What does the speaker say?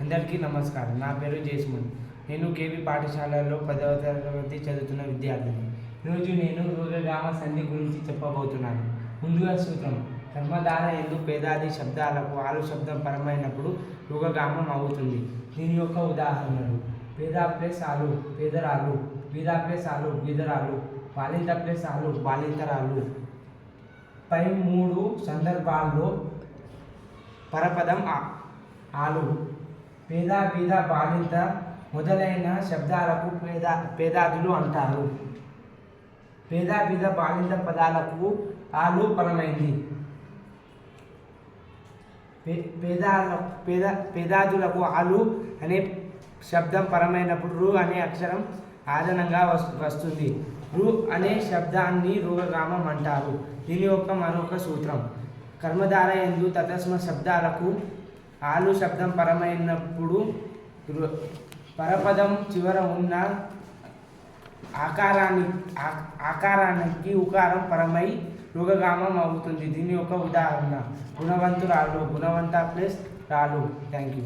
అందరికీ నమస్కారం. నా పేరు జేస్మన్ నేను కేవి పాఠశాలలో పదవ తరగతి చదువుతున్న విద్యార్థిని. ఈరోజు నేను రోగగామ సంధి గురించి చెప్పబోతున్నాను. ముందుగా సూత్రం. కర్మధార ఎందు పేదాది శబ్దాలకు ఆలు శబ్దం పరమైనప్పుడు రూగగామం అవుతుంది. దీని యొక్క ఉదాహరణలు. పేద ప్లస్ ఆలు పేదరాలు. బీద ప్లస్ ఆలు బీదరాలు. బాలింత ప్లస్ ఆలు బాలింతరాలు. పై మూడు సందర్భాల్లో పరపదం ఆలు. పేద బీద బాధిత మొదలైన శబ్దాలకు పేద పేదాదులు అంటారు. పేద బీద బాధిత పదాలకు ఆలు పరమైంది పే- పేదాల పేద పేదాదులకు ఆలు అనే శబ్దం పరమైనప్పుడు రు అనే అక్షరం ఆదనంగా వస్తుంది. రు అనే శబ్దాన్ని రుగగామం అంటారు. దీని యొక్క మరొక సూత్రం. కర్మధార ఎందు తతస్మ శబ్దాలకు ఆలు శబ్దం పరమైనప్పుడు పరపదం చివర ఉన్న ఆకారాన్ని ఆకారానికి ఉకారం పరమై రుగగామం అవుతుంది. దీని యొక్క ఉదాహరణ. గుణవంతురాలు. గుణవంత ప్లస్ రాలు. Thank you